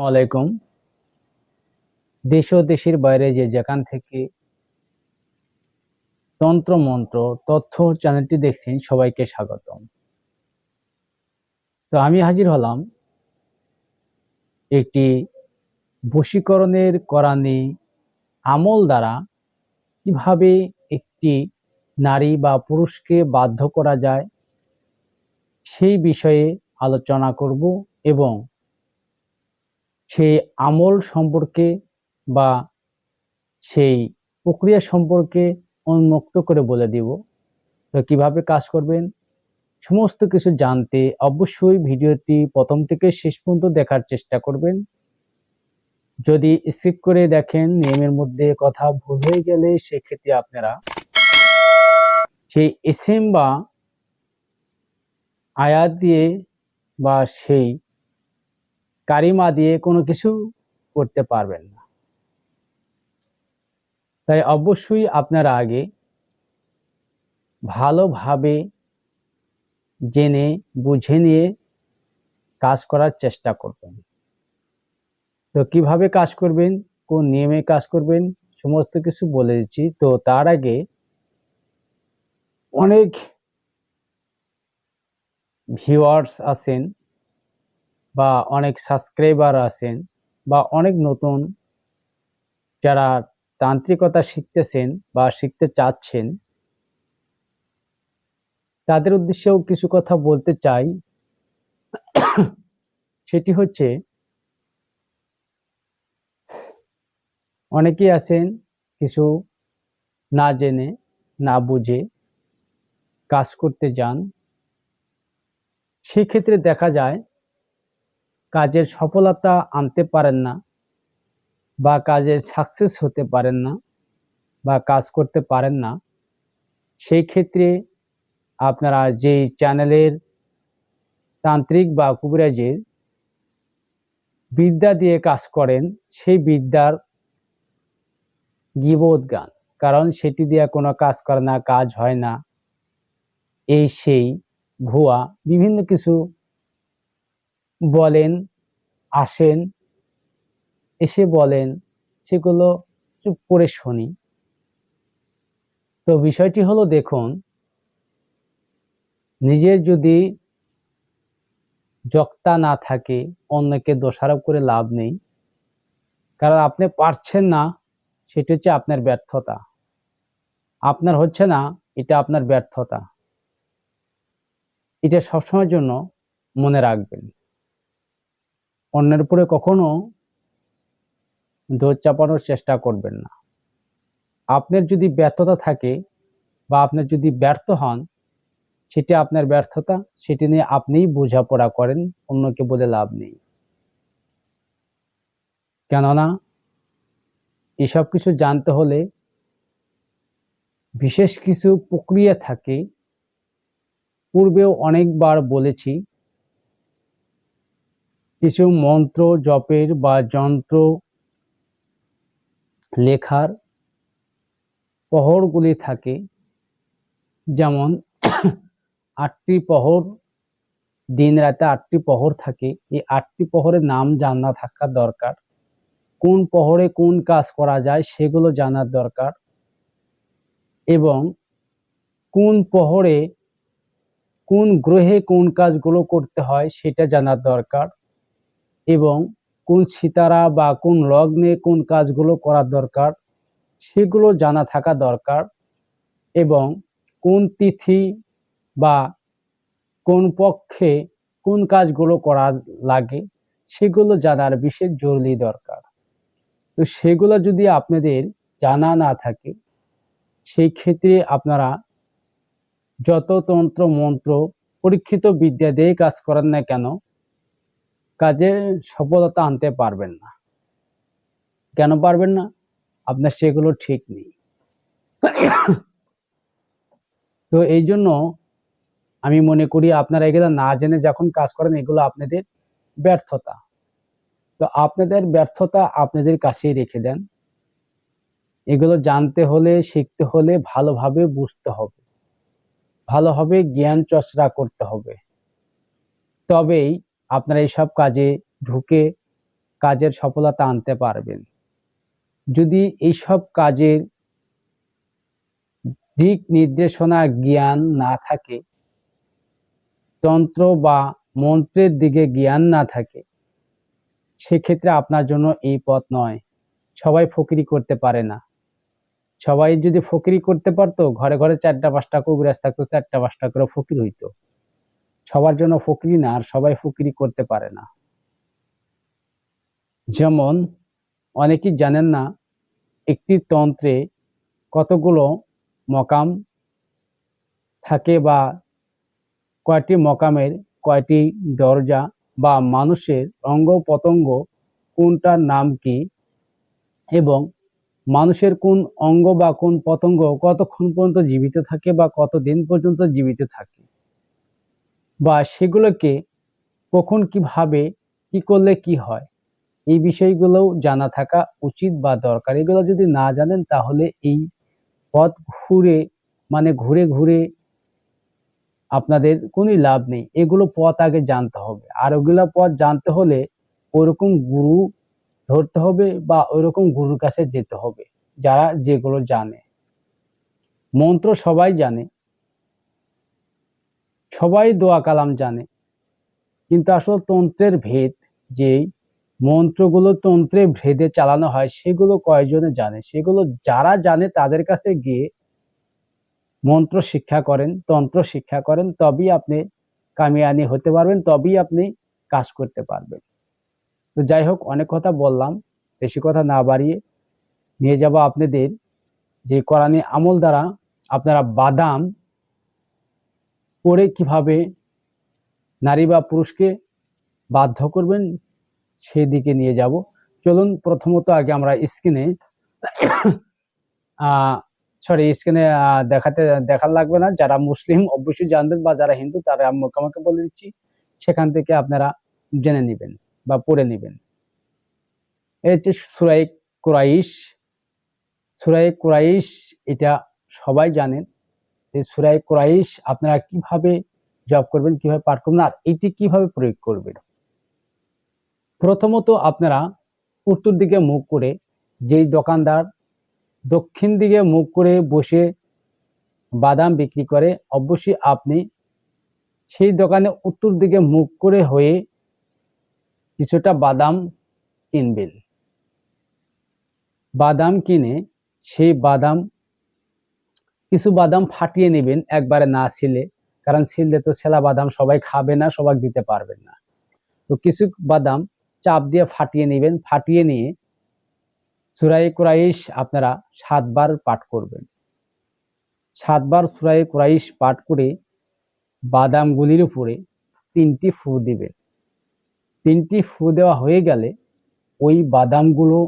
আলাইকুম। দেশ ও দেশের বাইরে যে যেখান থেকে তন্ত্র মন্ত্র তথ্য চ্যানেলটি দেখছেন, সবাইকে স্বাগতম। তো আমি হাজির হলাম একটি বশীকরণের করানি আমল দ্বারা কীভাবে একটি নারী বা পুরুষকে বাধ্য করা যায় সেই বিষয়ে আলোচনা করব এবং সেই আমল সম্পর্কে বা সেই প্রক্রিয়া সম্পর্কে উন্মুক্ত করে বলে দিব। তো কীভাবে কাজ করবেন? সমস্ত কিছু জানতে অবশ্যই ভিডিওটি প্রথম থেকে শেষ পর্যন্ত দেখার চেষ্টা করবেন। যদি স্কিপ করে দেখেন, নিয়মের মধ্যে কথা ভুল হয়ে গেলে সেক্ষেত্রে আপনারা সেই এসএম বা আয়াত দিয়ে বা সেই কারিমা দিয়ে কোনো কিছু করতে পারবেন না। তাই অবশ্যই আপনারা আগে ভালোভাবে জেনে, বুঝে নিয়ে কাজ করার চেষ্টা করবেন। তো কীভাবে কাজ করবেন, কোন নিয়মে কাজ করবেন, সমস্ত কিছু বলে দিচ্ছি। তো তার আগে অনেক ভিউয়ার্স আছেন বা অনেক সাবস্ক্রাইবার আছেন বা অনেক নতুন যারা তান্ত্রিকতা শিখতেছেন বা শিখতে চাচ্ছেন, তাদের উদ্দেশ্যেও কিছু কথা বলতে চাই। সেটি হচ্ছে, অনেকেই আছেন কিছু না জেনে, না বুঝে কাজ করতে যান। সেক্ষেত্রে দেখা যায় কাজের সফলতা আনতে পারেন না বা কাজে সাকসেস হতে পারেন না বা কাজ করতে পারেন না, সেই ক্ষেত্রে আপনারা যেই চ্যানেলের তান্ত্রিক বা কুবিরাজের বিদ্যা দিয়ে কাজ করেন, সেই বিদ্যার গিবোধ গান। কারণ সেটি দিয়ে কোনো কাজ করে না, কাজ হয় না। এই সেই ভুয়া বিভিন্ন কিছু বলেন, আসেন, এসে বলেন, সেগুলো চুপ করে শুনি। তো বিষয়টি হলো, দেখুন, নিজের যদি যক্তা না থাকে, অন্যকে দোষারোপ করে লাভ নেই। কারণ আপনি পারছেন না, সেটি হচ্ছে আপনার ব্যর্থতা। আপনার হচ্ছে না, এটা আপনার ব্যর্থতা। এটা সবসময়ের জন্য মনে রাখবেন। অন্যের উপরে কখনো দোষ চাপানোর চেষ্টা করবেন না। আপনার যদি ব্যর্থতা থাকে বা আপনার যদি ব্যর্থ হন, সেটি আপনার ব্যর্থতা, সেটি নিয়ে আপনিই বোঝাপড়া করেন, অন্যকে বলে লাভ নেই। কেননা, এসব কিছু জানতে হলে বিশেষ কিছু প্রক্রিয়া থাকে। পূর্বেও অনেকবার বলেছি কিছু মন্ত্র, জপের বা যন্ত্র লেখার পহরগুলি থাকে। যেমন, আটটি পহর দিন রাতে আটটি পহর থাকে। এই আটটি পহরের নাম জানা থাকা দরকার। কোন পহরে কোন কাজ করা যায় সেগুলো জানার দরকার। এবং কোন পহরে কোন গ্রহে কোন কাজগুলো করতে হয় সেটা জানার দরকার। এবং কোন সিতারা বা কোন লগ্নে কোন কাজগুলো করার দরকার, সেগুলো জানা থাকা দরকার এবং কোন তিথি বা কোন পক্ষে কোন কাজগুলো করা লাগে সেগুলো জানার বিশেষ জরুরি দরকার। তো সেগুলো যদি আপনাদের জানা না থাকে, সেই ক্ষেত্রে আপনারা যত তন্ত্র মন্ত্র পরীক্ষিত বিদ্যা দিয়ে কাজ করেন না কেন কাজে সফলতা আনতে পারবেন না। কেন পারবেন না? আপনার সেগুলো ঠিক নেই। তো এই জন্য আমি মনে করি আপনারা এগুলো না জেনে যখন কাজ করেন, এগুলো আপনাদের ব্যর্থতা। তো আপনাদের ব্যর্থতা আপনাদের কাছেই রেখে দেন। এগুলো জানতে হলে, শিখতে হলে ভালোভাবে বুঝতে হবে। ভালোভাবে জ্ঞান চর্চা করতে হবে। তবেই আপনারা এইসব কাজে ঢুকে কাজের সফলতা আনতে পারবেন। যদি এইসব কাজের দিক নির্দেশনা জ্ঞান না থাকে, তন্ত্র বা মন্ত্রের দিকে জ্ঞান না থাকে, সেক্ষেত্রে আপনার জন্য এই পথ নয়। সবাই ফকিরি করতে পারে না। সবাই যদি ফকিরি করতে পারতো, ঘরে ঘরে চারটা পাঁচটা কবিরাজ থাকতো চারটা পাঁচটা করে ফকির হইতো। সবার জন্য ফকিরি না, আর সবাই ফকিরি করতে পারে না। যেমন, অনেকেই জানেন না, একটি তন্ত্রে কতগুলো মকাম থাকে বা কয়টি মকামের কয়টি দরজা বা মানুষের অঙ্গ পতঙ্গ কোনটার নাম কি এবং মানুষের কোন অঙ্গ বা কোন পতঙ্গ কতক্ষণ পর্যন্ত জীবিত থাকে বা কত দিন পর্যন্ত জীবিত থাকে। বা সেগুলোকে কখন কীভাবে, কি করলে কি হয়? এই বিষয়গুলোও জানা থাকা উচিত বা দরকার। এগুলো যদি না জানেন, তাহলে এই পথ ঘুরে মানে ঘুরে ঘুরে আপনাদের কোনো লাভ নেই। এগুলো পথ আগে জানতে হবে। আর ওগুলো পথ জানতে হলে ওরকম গুরু ধরতে হবে বা ওইরকম গুরুর কাছে যেতে হবে, যারা যেগুলো জানে। মন্ত্র সবাই জানে। সবাই দোয়া কালাম জানে। কিন্তু আসলে তন্ত্রের ভেদ যেই, মন্ত্রগুলো তন্ত্রে ভেদে চালানো হয়, সেগুলো কয়জনে জানে? সেগুলো যারা জানে তাদের কাছে গিয়ে মন্ত্র শিক্ষা করেন, তন্ত্র শিক্ষা করেন, তবেই আপনি কামিয়ানি হতে পারবেন, তবেই আপনি কাজ করতে পারবেন। তো যাই হোক, অনেক কথা বললাম। বেশি কথা না বাড়িয়ে নিয়ে যাব আপনাদের যে কোরআনী আমল দ্বারা আপনারা বাদাম করে কীভাবে নারী বা পুরুষকে বাধ্য করবেন, সেদিকে নিয়ে যাব। চলুন প্রথমত আগে আমরা স্ক্রিনে সরি স্ক্রিনে দেখাতে, দেখার লাগবে না। যারা মুসলিম, অবশ্যই জানবেন বা যারা হিন্দু, তারা আমাকে বলে দিচ্ছি, সেখান থেকে আপনারা জেনে নেবেন বা পড়ে নেবেন। এই হচ্ছে সুরাই কুরাইশ। সুরাই কুরাইশ, এটা সবাই জানেন এই সুরাই কুরাইশ আপনারা কীভাবে জব করবেন, কীভাবে পাঠ করবেন, আর এটি কীভাবে প্রয়োগ করবেন? প্রথমত আপনারা উত্তর দিকে মুখ করে যেই দোকানদার দক্ষিণ দিকে মুখ করে বসে বাদাম বিক্রি করে, অবশ্যই আপনি সেই দোকানে উত্তর দিকে মুখ করে হয়ে কিছুটা বাদাম কিনবেন। বাদাম কিনে সেই বাদাম কিছু বাদাম ফাটিয়ে নেবেন, একবারে না ছিলে। কারণ ছিলে তো ছেলা বাদাম সবাই খাবে না, সবাই দিতে পারবেন না। তো কিছু বাদাম চাপ দিয়ে ফাটিয়ে নেবেন, ফাটিয়ে নিয়ে সুরাই কুরাইশ আপনারা সাতবার পাঠ করবেন। সাতবার সুরাই কুরাইশ পাঠ করে বাদামগুলির উপরে তিনটি ফু দিবেন। তিনটি ফু দেওয়া হয়ে গেলে ওই বাদামগুলো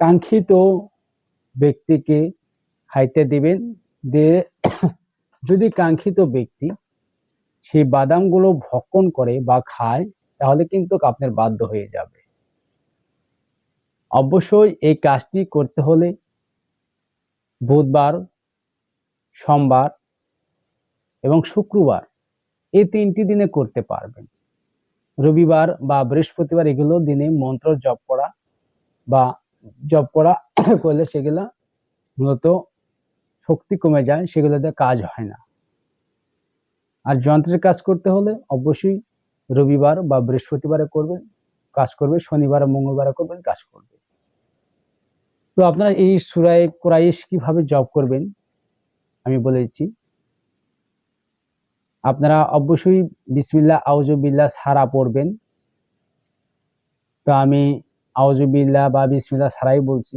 কাঙ্ক্ষিত ব্যক্তিকে খাইতে দিবেন। দিয়ে যদি কাঙ্ক্ষিত ব্যক্তি সেই বাদামগুলো ভক্ষণ করে বা খায়, তাহলে কিন্তু আপনার বাধ্য হয়ে যাবে। অবশ্যই এই কাজটি করতে হলে বুধবার, সোমবার এবং শুক্রবার এই তিনটি দিনে করতে পারবেন। রবিবার বা বৃহস্পতিবার এগুলো দিনে মন্ত্র জপ করা বা জপ করা করলে সেগুলো মূলত শক্তি কমে যায়, সেগুলোতে কাজ হয় না। আর যন্ত্রের কাজ করতে হলে অবশ্যই রবিবার বা বৃহস্পতিবারে করবেন, কাজ করবে শনিবার মঙ্গলবারে করবেন, কাজ করবে তো আপনারা এই সুরায় কোরাইশ কীভাবে জব করবেন, আমি বলে দিচ্ছি। আপনারা অবশ্যই বিসমিল্লা আউজুবিল্লা সারা পড়বেন। তো আমি আউজুবিল্লা বা বিসমিল্লা সারাই বলছি।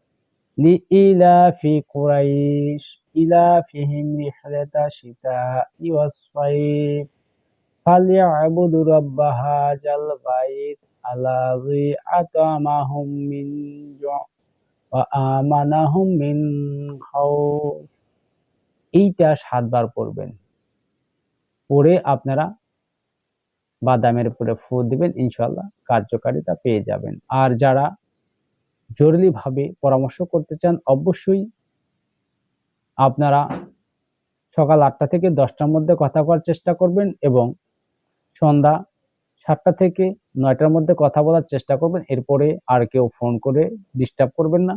লিইলাফি কুরাইশ ইলাফিহিম রিহলাতা শিতাই ওয়াস-সাইফ فليعبدوا رب هذا البيت الذي أطعمهم من جوع ওয়া আমানাহুম মিন খাউফ এইটা সাতবার পড়বেন পড়ে আপনারা বাদামের উপরে ফু দিবেন ইনশাল্লাহ কার্যকারিতা পেয়ে যাবেন আর যারা জরুরিভাবে পরামর্শ করতে চান, অবশ্যই আপনারা সকাল আটটা থেকে দশটার মধ্যে কথা বলার চেষ্টা করবেন এবং সন্ধ্যা সাতটা থেকে নয়টার মধ্যে কথা বলার চেষ্টা করবেন। এরপরে আর কেউ ফোন করে ডিস্টার্ব করবেন না।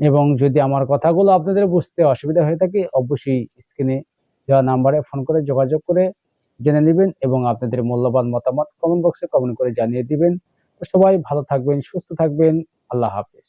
এবং যদি আমার কথাগুলো আপনাদের বুঝতে অসুবিধা হয়ে থাকে, অবশ্যই স্ক্রিনে দেওয়া নাম্বারে ফোন করে যোগাযোগ করে জেনে নেবেন এবং আপনাদের মূল্যবান মতামত কমেন্ট বক্সে কমেন্ট করে জানিয়ে দিবেন। সবাই ভালো থাকবেন, সুস্থ থাকবেন। আল্লাহ হাফেজ।